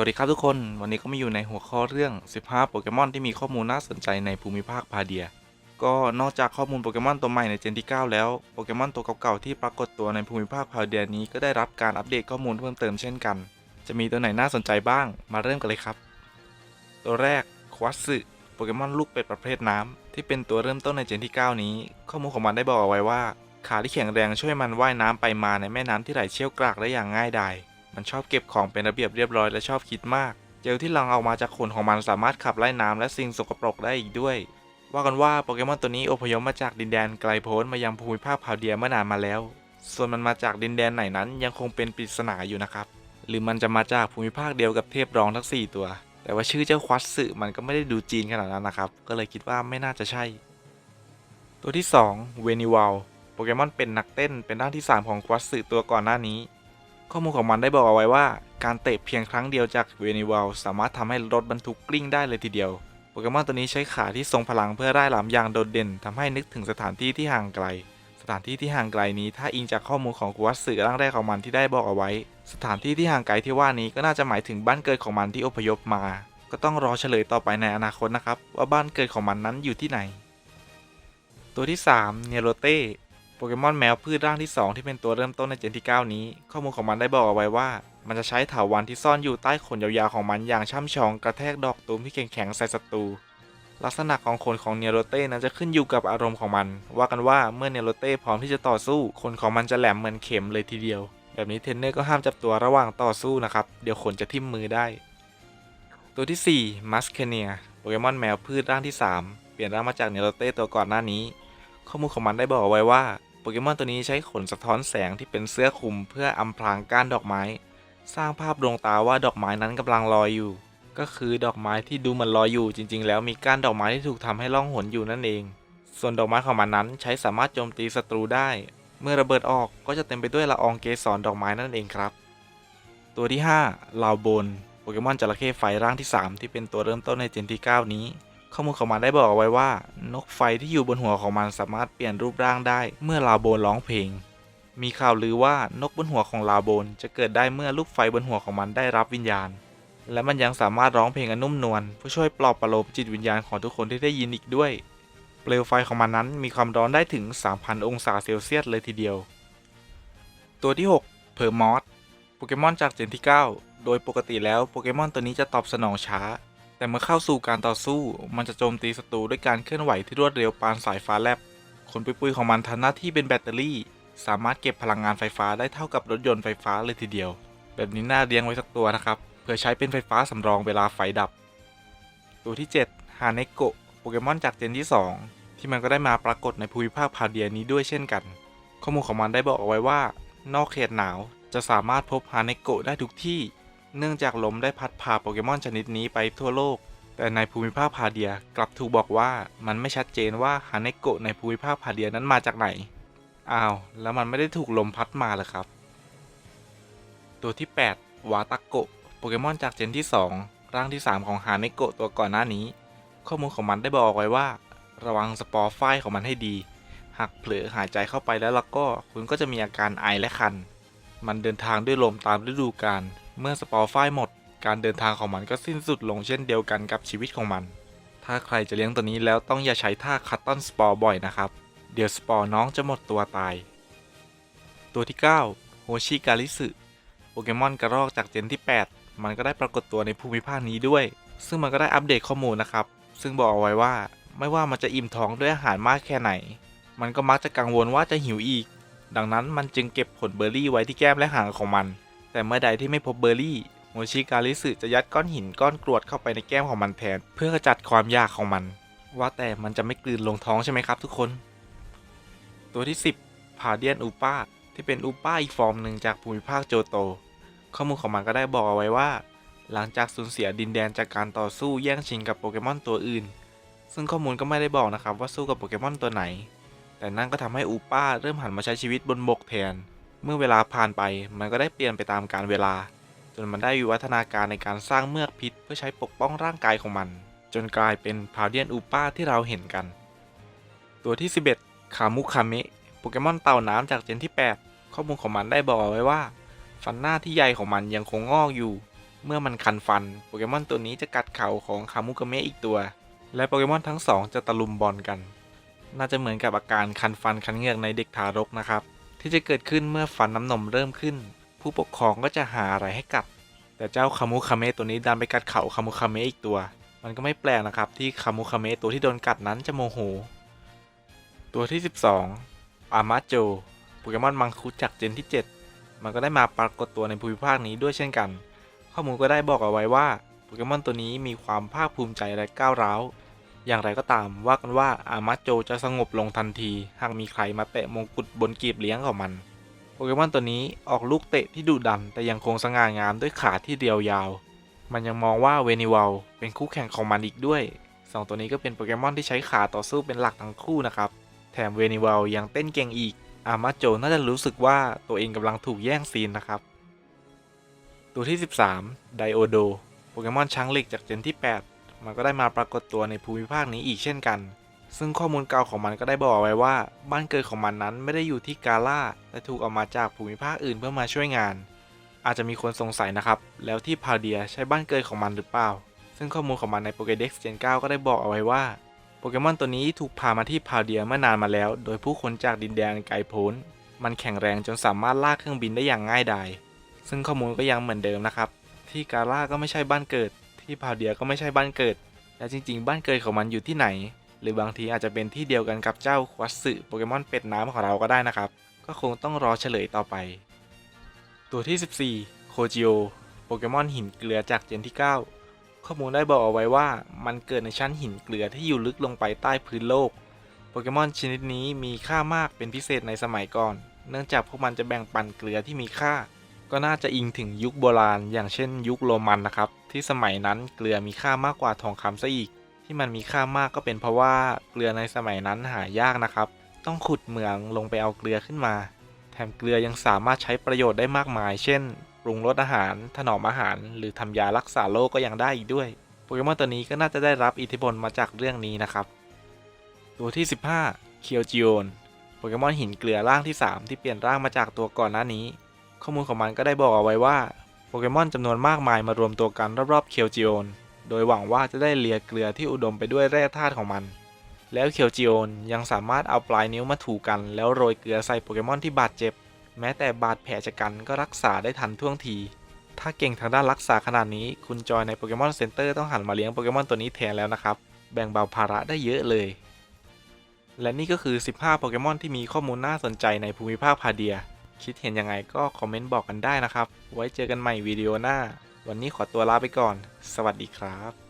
วัสดีครับทุกคน วันนี้ก็มาอยู่ในหัวข้อเรื่อง 15 โปเกมอนที่มีข้อมูลน่าสนใจในภูมิภาคพาเดีย ก็นอกจากข้อมูลโปเกมอนตัวใหม่ในเจนที่ 9 แล้ว โปเกมอนตัวเก่าๆที่ปรากฏตัวในภูมิภาคพาเดียนี้ก็ได้รับการอัปเดตข้อมูลเพิ่มเติมเช่นกัน จะมีตัวไหนน่าสนใจบ้าง มาเริ่มกันเลยครับ ตัวแรกคว t สึโปเกมอนลูกเป็ดประเภทน้ำที่เป็นตัวเริ่มต้นในเจนที่ 9 นี้ ข้อมูลของมันได้บอกเอาไว้ว่า ขาที่แข็งแรงช่วยมันว่ายน้ำไปมาในแม่น้ำที่ไหลเชี่ยวกรากได้อย่างง่ายดาย มันชอบเก็บของเป็นระเบียบเรียบร้อยและชอบคิดมาก เจลที่ลังออกมาจากขนของมันสามารถขับไล่น้ำและสิ่งสกปรกได้อีกด้วย ว่ากันว่าโปเกมอนตัวนี้อพยพมาจากดินแดนไกลโพ้นมายังภูมิภาคพาวเดียเมื่อนานมาแล้ว ส่วนมันมาจากดินแดนไหนนั้นยังคงเป็นปริศนาอยู่นะครับ หรือมันจะมาจากภูมิภาคเดียวกับเทพรองทั้ง 4 ตัว แต่ว่าชื่อเจ้าควัตสึมันก็ไม่ได้ดูจีนขนาดนั้นนะครับ ก็เลยคิดว่าไม่น่าจะใช่ ตัวที่2เวนิว l โปเกมอนเป็นนักเต้นเป็นด้านที่ 3 ของควัตสึตัวก่อนหน้านี้ ข้อมูลของมันได้บอกเอาไว้ว่า การเตะเพียงครั้งเดียวจากเวนิว l สามารถทำให้รถบรรทุกกลิ้งได้เลยทีเดียว โปเกมอนตัวนี้ใช้ขาที่ทรงพลังเพื่อไล่หลามอย่างโดดเด่นทำให้นึกถึงสถานที่ที่ห่างไกล สถานที่ที่ห่างไกลนี้ถ้าอิงจากข้อมูลของกุวัตสึร่างแรกของมันที่ได้บอกเอาไว้ สถานที่ที่ห่างไกลที่ว่านี้ก็น่าจะหมายถึงบ้านเกิดของมันที่อพยพมา ก็ต้องรอเฉลยต่อไปในอนาคตนะครับว่าบ้านเกิดของมันนั้นอยู่ที่ไหน ตัวที่3เนโรเต้ โปเกมอนแมวพืชร่างที่ 2 ที่เป็นตัวเริ่มต้นในเจนที่ 9 นี้ ข้อมูลของมันได้บอกเอาไว้ว่า มันจะใช้ถาวัลย์ที่ซ่อนอยู่ใต้ขนยาวๆของมันอย่างช่ำชองกระแทกดอกตูมที่แข็งๆใส่ศัตรู ลักษณะของขนของเนโรเต้นั้นจะขึ้นอยู่กับอารมณ์ของมัน ว่ากันว่าเมื่อเนโรเต้พร้อมที่จะต่อสู้ขนของมันจะแหลมเหมือนเข็มเลยทีเดียว แบบนี้เทนเนอร์ก็ห้ามจับตัวระหว่างต่อสู้นะครับเดี๋ยวขนจะทิ่มมือได้ ตัวที่4มัสเคเนียโปเกมอนแมวพืชร่างที่ 3 เปลี่ยนร่างมาจากเนโรเต้ตัวก่อนหน้านี้ ข้อมูลของมันได้บอกไว้ว่า โปเกมอนตัวนี้ใช้ขนสะท้อนแสงที่เป็นเสื้อคลุมเพื่ออำพรางก้านดอกไม้ สร้างภาพดวงตาว่าดอกไม้นั้นกำลังลอยอยู่ ก็คือดอกไม้ที่ดูเหมันลอยอยู่จริง ๆ แล้วมีก้านดอกไม้ที่ถูกทำให้ล่องหนอยู่นั่นเอง ส่วนดอกไม้ของมันนั้นใช้สามารถโจมตีศัตรูได้ เมื่อระเบิดออกก็จะเต็มไปด้วยละอองเกสรดอกไม้นั่นเองครับ ตัวที่5ลาวโบนโปเกมอนจระเข้ไฟร่างที่ 3 ที่เป็นตัวเริ่มต้นในเจนที่ 9 นี้ ข้อมูลของมันได้บอกเอาไว้ว่า นกไฟที่อยู่บนหัวของมันสามารถเปลี่ยนรูปร่างได้ เมื่อลาโบนร้องเพลง มีข่าวลือว่านกบนหัวของลาโบนจะเกิดได้เมื่อลูกไฟบนหัวของมันได้รับวิญญาณ และมันยังสามารถร้องเพลงอันนุ่มนวลเพื่อช่วยปลอบประโลมจิตวิญญาณของทุกคนที่ได้ยินอีกด้วย เปลวไฟของมันนั้นมีความร้อนได้ถึง 3,000 องศาเซลเซียสเลยทีเดียว ตัวที่ 6 เพอร์มอสโปเกมอนจากเจนที่ 9 โดยปกติแล้วโปเกมอนตัวนี้จะตอบสนองช้า แต่เมื่อเข้าสู่การต่อสู้ มันจะโจมตีศัตรูด้วยการเคลื่อนไหวที่รวดเร็วปานสายฟ้าแลบขนปุยๆของมันทำหน้าที่เป็นแบตเตอรี่ สามารถเก็บพลังงานไฟฟ้าได้เท่ากับรถยนต์ไฟฟ้าเลยทีเดียว แบบนี้น่าเลี้ยงไว้สักตัวนะครับเพื่อใช้เป็นไฟฟ้าสำรองเวลาไฟดับ ตัวที่7ฮาเนโกะโปเกมอนจากเจนที่ 2 ที่มันก็ได้มาปรากฏในภูมิภาคพาเดียนี้ด้วยเช่นกัน ข้อมูลของมันได้บอกเอาไว้ว่า นอกเขตหนาวจะสามารถพบฮาเนโกะได้ทุกที่ เนื่องจากลมได้พัดพาโปเกมอนชนิดนี้ไปทั่วโลก แต่ในภูมิภาคพาเดียกลับถูกบอกว่ามันไม่ชัดเจนว่าฮาเนโกะในภูมิภาคพาเดียนั้นมาจากไหน อ้าว แล้วมันไม่ได้ถูกลมพัดมาเหรอครับ ตัวที่ 8 วาตาโกะ โปเกมอนจากเจนที่ 2 ร่างที่ 3 ของฮาเนโกะตัวก่อนหน้านี้ ข้อมูลของมันได้บอกไว้ว่า ระวังสปอร์ไฟของมันให้ดี หากเผลอหายใจเข้าไปแล้วล่ะก็คุณก็จะมีอาการไอและคัน มันเดินทางด้วยลมตามฤดูกาล เมื่อสปอร์ไฟหมด การเดินทางของมันก็สิ้นสุดลงเช่นเดียวกันกับชีวิตของมัน ถ้าใครจะเลี้ยงตัวนี้แล้วต้องอย่าใช้ท่าคัตตอนสปอร์บ่อยนะครับ เดี๋ยวสปอร์น้องจะหมดตัวตาย ตัวที่ 9 โฮชิการิสึโปเกมอนกระรอกจากเจนที่ 8 มันก็ได้ปรากฏตัวในภูมิภาคนี้ด้วย ซึ่งมันก็ได้อัปเดตข้อมูลนะครับ ซึ่งบอกเอาไว้ว่าไม่ว่ามันจะอิ่มท้องด้วยอาหารมากแค่ไหน มันก็มักจะกังวลว่าจะหิวอีก ดังนั้นมันจึงเก็บผลเบอร์รี่ไว้ที่แก้มและหางของมัน แต่เมื่อใดที่ไม่พบเบอร์รี่โฮชิการิสึจะยัดก้อนหินก้อนกรวดเข้าไปในแก้มของมันแทน เพื่อขจัดความยากของมัน ว่าแต่มันจะไม่กลืนลงท้องใช่ไหมครับทุกคน ตัวที่ 10พาเดียนอูป้าที่เป็นอูป้าอีกฟอร์มหนึ่งจากภูมิภาคโจโต ข้อมูลของมันก็ได้บอกเอาไว้ว่า หลังจากสูญเสียดินแดนจากการต่อสู้แย่งชิงกับโปเกมอนตัวอื่น ซึ่งข้อมูลก็ไม่ได้บอกนะครับว่าสู้กับโปเกมอนตัวไหน แต่นั่นก็ทำให้อูป้าเริ่มหันมาใช้ชีวิตบนบกแทน เมื่อเวลาผ่านไปมันก็ได้เปลี่ยนไปตามกาลเวลา จนมันได้วิวัฒนาการในการสร้างเมือกพิษเพื่อใช้ปกป้องร่างกายของมัน จนกลายเป็นพาเดียนอูป้าที่เราเห็นกัน ตัวที่ 11 คามุคาเมะโปเกมอนเต่าน้ำจากเจนที่ 8 ข้อมูลของมันได้บอกไว้ว่า ฟันหน้าที่ใหญ่ของมันยังคงงอกอยู่ เมื่อมันคันฟันโปเกมอนตัวนี้จะกัดเข่าของคามุกาเมะอีกตัว และโปเกมอนทั้งสองจะตะลุมบอลกัน น่าจะเหมือนกับอาการคันฟันคันเหงือกในเด็กทารกนะครับ ที่จะเกิดขึ้นเมื่อฟันน้ำนมเริ่มขึ้น ผู้ปกครองก็จะหาอะไรให้กัด แต่เจ้าคามุคาเมะตัวนี้ดันไปกัดเข่าคามุคาเมะอีกตัว มันก็ไม่แปลกนะครับที่คามุคาเมะตัวที่โดนกัดนั้นจะโมโห ตัวที่ 12 อามาโจโปเกมอนมังคุดจากเจนที่ 7 มันก็ได้มาปรากฏตัวในภูมิภาคนี้ด้วยเช่นกัน ข้อมูลก็ได้บอกเอาไว้ว่าโปเกมอนตัวนี้มีความภาคภูมิใจและก้าวร้าว อย่างไรก็ตามว่ากันว่าอามาโจจะสงบลงทันที หากมีใครมาแตะมงกุฎบนกีบเลี้ยงของมัน โปเกมอนตัวนี้ออกลูกเตะที่ดุดัน แต่ยังคงสง่างามด้วยขาที่เรียวยาว มันยังมองว่าเวนิวัลเป็นคู่แข่งของมันอีกด้วยสองตัวนี้ก็เป็นโปเกมอนที่ใช้ขาต่อสู้เป็นหลักทั้งคู่นะครับ แถมเวนิวัลยังเต้นเก่งอีก อามาโจน่าจะรู้สึกว่าตัวเองกำลังถูกแย่งซีนนะครับ ตัวที่ 13 ไดโอโด โปเกมอนช้างเหล็กจากเจนที่ 8 มันก็ได้มาปรากฏตัวในภูมิภาคนี้อีกเช่นกัน ซึ่งข้อมูลเก่าของมันก็ได้บอกไว้ว่า บ้านเกิดของมันนั้นไม่ได้อยู่ที่กาล่าแต่ถูกเอามาจากภูมิภาคอื่นเพื่อมาช่วยงาน อาจจะมีคนสงสัยนะครับ แล้วที่พาเดียใช่บ้านเกิดของมันหรือเปล่า ซึ่งข้อมูลของมันในโปเกเด็กซ์เจน9ก็ได้บอกเอาไว้ว่าโปเกมอนตัวนี้ถูกพามาที่พาเดียเมื่อนานมาแล้ว โดยผู้คนจากดินแดนไกลโพ้น มันแข็งแรงจนสามารถลากเครื่องบินได้อย่างง่ายดาย ซึ่งข้อมูลก็ยังเหมือนเดิมนะครับ ที่กาล่าก็ไม่ใช่บ้านเกิด ที่พาเดียก็ไม่ใช่บ้านเกิด และจริง ๆ บ้านเกิดของมันอยู่ที่ไหน หรือบางทีอาจจะเป็นที่เดียวกันกับเจ้าควัตสึโปเกมอนเป็ดน้ำของเราก็ได้นะครับ ก็คงต้องรอเฉลยต่อไป ตัวที่ 14 โคจิโอโปเกมอนหินเกลือจากเจนที่ 9 ข้อมูลได้บอกเอาไว้ว่ามันเกิดในชั้นหินเกลือที่อยู่ลึกลงไปใต้พื้นโลก โปเกมอนชนิดนี้มีค่ามากเป็นพิเศษในสมัยก่อน เนื่องจากพวกมันจะแบ่งปันเกลือที่มีค่า ก็น่าจะอิงถึงยุคโบราณ อย่างเช่น ยุคโรมันนะครับ ที่สมัยนั้นเกลือมีค่ามากกว่าทองคำซะอีก ที่มันมีค่ามากก็เป็นเพราะว่าเกลือในสมัยนั้นหายากนะครับ ต้องขุดเหมืองลงไปเอาเกลือขึ้นมา แถมเกลือยังสามารถใช้ประโยชน์ได้มากมาย เช่น ปรุงรสอาหาร ถนอมอาหาร หรือทำยารักษาโรคก็ยังได้อีกด้วยโปเกมอนตัวนี้ก็น่าจะได้รับอิทธิพลมาจากเรื่องนี้นะครับ ตัวที่ 15เคียวจิโอนโปเกมอนหินเกลือร่างที่ 3 ที่เปลี่ยนร่างมาจากตัวก่อนหน้านี้ ข้อมูลของมันก็ได้บอกเอาไว้ว่าโปเกมอนจำนวนมากมายมารวมตัวกันรอบๆเคียวจิโอนโดยหวังว่าจะได้เลียเกลือที่อุดมไปด้วยแร่ธาตุของมัน แล้วเคียวจิโอนยังสามารถเอาปลายนิ้วมาถูกัน แล้วโรยเกลือใส่โปเกมอนที่บาดเจ็บ แม้แต่บาดแผลชะกันก็รักษาได้ทันท่วงที ถ้าเก่งทางด้านรักษาขนาดนี้ คุณจอยในโปเกมอนเซ็นเตอร์ต้องหันมาเลี้ยงโปเกมอนตัวนี้แทนแล้วนะครับ แบ่งเบาภาระได้เยอะเลย และนี่ก็คือ 15 โปเกมอนที่มีข้อมูลน่าสนใจในภูมิภาคพาเดีย คิดเห็นยังไงก็คอมเมนต์บอกกันได้นะครับ ไว้เจอกันใหม่วิดีโอหน้า วันนี้ขอตัวลาไปก่อน สวัสดีครับ